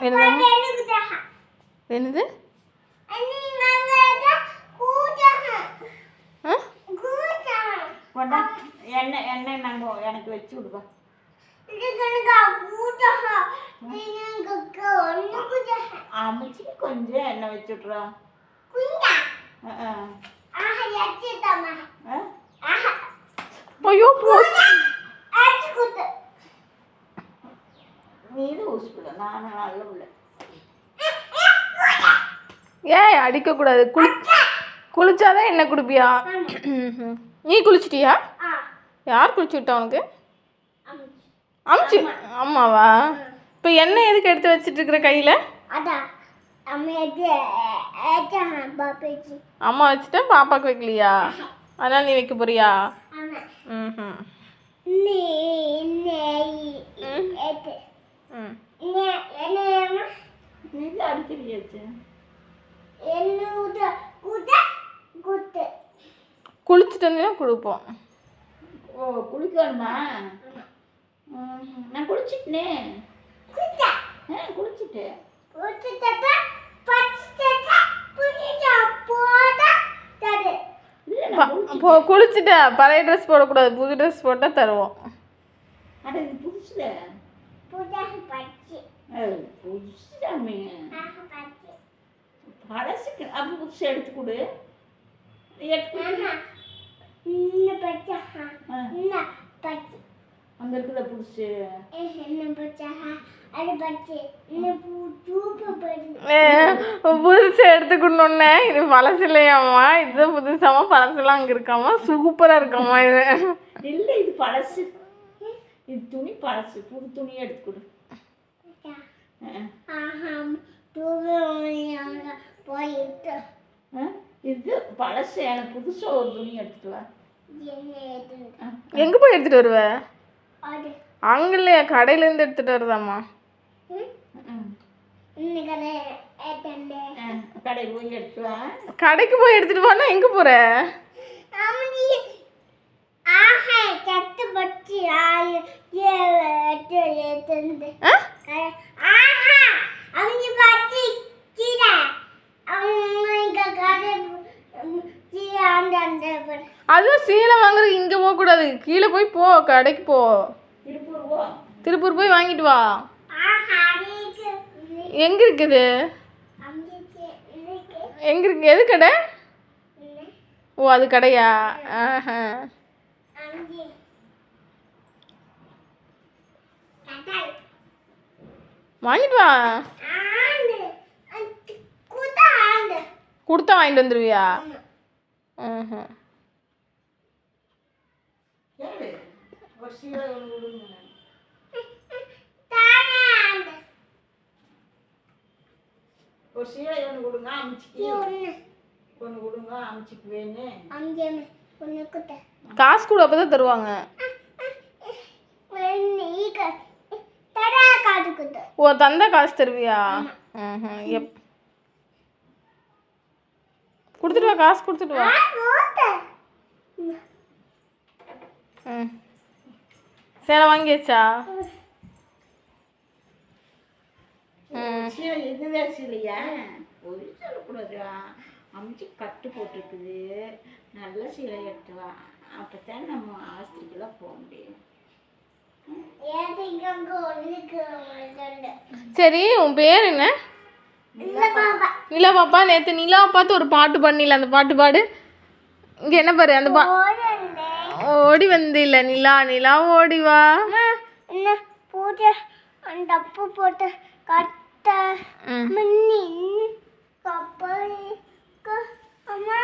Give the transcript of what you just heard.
என்னது? என்னது ஆ? கொண்டா எண்ணெய் எண்ணெய் நாங்கள் எனக்கு வச்சு விடுவா அமிச்சு கொஞ்சம் எண்ணெய் வச்சு விட்றா ஆ ஆ. ஐயோ போச்சு நீ தான் ஊசி பிள்ளை நான் நல்ல பிள்ளை ஏய் அடிக்கக்கூடாது குளி குளிச்சாதான் என்ன குடிப்பியா. நீ குளிச்சிட்டியா? யார் குளிச்சு விட்டா உனக்கு? அமுச்சு ஆமாவா இப்போ எண்ணெய் எதுக்கு எடுத்து வச்சிட்டு இருக்கிற கையில் அம்மா வச்சுட்டா பாப்பாக்கு வைக்கலையா? அதனால நீ வைக்க போறியா? ஆமா. ம் நீ நெய் ஏத்து ம் என்ன நீ தான் அடிக்கிறியாச்சு என்னோட குத குத்து குளிச்சுட்டு வந்தீங்கன்னா கொடுப்போம் ஓ குளிக்கணுமா? நான் குளிச்சிட்டனே. போ குளிச்சுட்ட பழைய ட்ரெஸ் போடக்கூடாது. புது ட்ரெஸ் போட்டால் தருவோம். புதுசுல. ஆஹா பச்சை. பழசுக்கு அப்போ புதுசு எடுத்து கொடு. அங்க இருக்குதா புதுசு புதுசு எடுத்துக்கணுன்னே இது பழசு இல்லையாம்மா? இது புதுசாமா பழசுலாம் அங்கே இருக்காமா சூப்பராக இருக்காம்மா இது. இல்லை இது பழசு. இது துணி பழசு. புது துணி எடுத்து கொடு. ஆ, ஆஹா தூங்க போயிட்டு ஆ, இது பழசு எனக்கு புதுசா ஒரு துணி எடுத்துட்டு ஆ, எங்கே போய் எடுத்துகிட்டு வருவ? அங்கே இல்லையா கடையிலேருந்து எடுத்துகிட்டு வருதாம்மா. கடைக்கு போய் எடுத்து வா. கடைக்கு போய் எடுத்துகிட்டு போனா எங்கே போகிற அம்மடி ஆஹா கத்து ஏத்தண்டு ஆ ஆஹா அம்மடி பச்சி கீழ அம்மா இங்க கடை கீழ ஆண்டாண்ட பாரு அதுவும் சீலை வாங்குறது இங்கே போகக்கூடாது. கீழே போய் போ கடைக்கு போ. திருப்பூர் போ. திருப்பூர் போய் வாங்கிட்டு வா. எங்கே இருக்குது? எங்கே இருக்கு? எது கடை? ஓ அது கடையா? ஆஹா. வாங்கிட்டு வா. கொடுத்தா வாங்கிட்டு வந்துடுவியா ஆமா. ஆஹா. ஒரு சீலை ஒன்று கொடுங்க ஒன்று கொடுங்க அமைச்சுக்குவேன்னு. காசு கூட அப்போ தான் தருவாங்க ஓ தந்தா காசு தருவியா? எப் கொடுத்துட்டு வா காசு கொடுத்துட்டு வா. ம். சேலை வாங்கியாச்சா? இதுதான் சீலையா ஒரு சொல்லக்கூடாதுடா அமிச்சி கட்டு போட்டிருக்குது. நல்ல சீலை எடுத்து வா அப்போத்தான் நம்ம ஆஸ்திரிக்கெல்லாம் போக முடியும். சரி உன் பேர் என்ன? நிலா பாப்பா. நேற்று நிலா பார்த்து ஒரு பாட்டு பண்ணில அந்த பாட்டு பாடு. இங்கே என்ன பாரு அந்த பா ஓடி வந்து இல்லை நிலா நிலா ஓடி வா. என்ன போட்டு அந்த அப்பு போட்டு கட்ட மின்னி கப்பல் அம்மா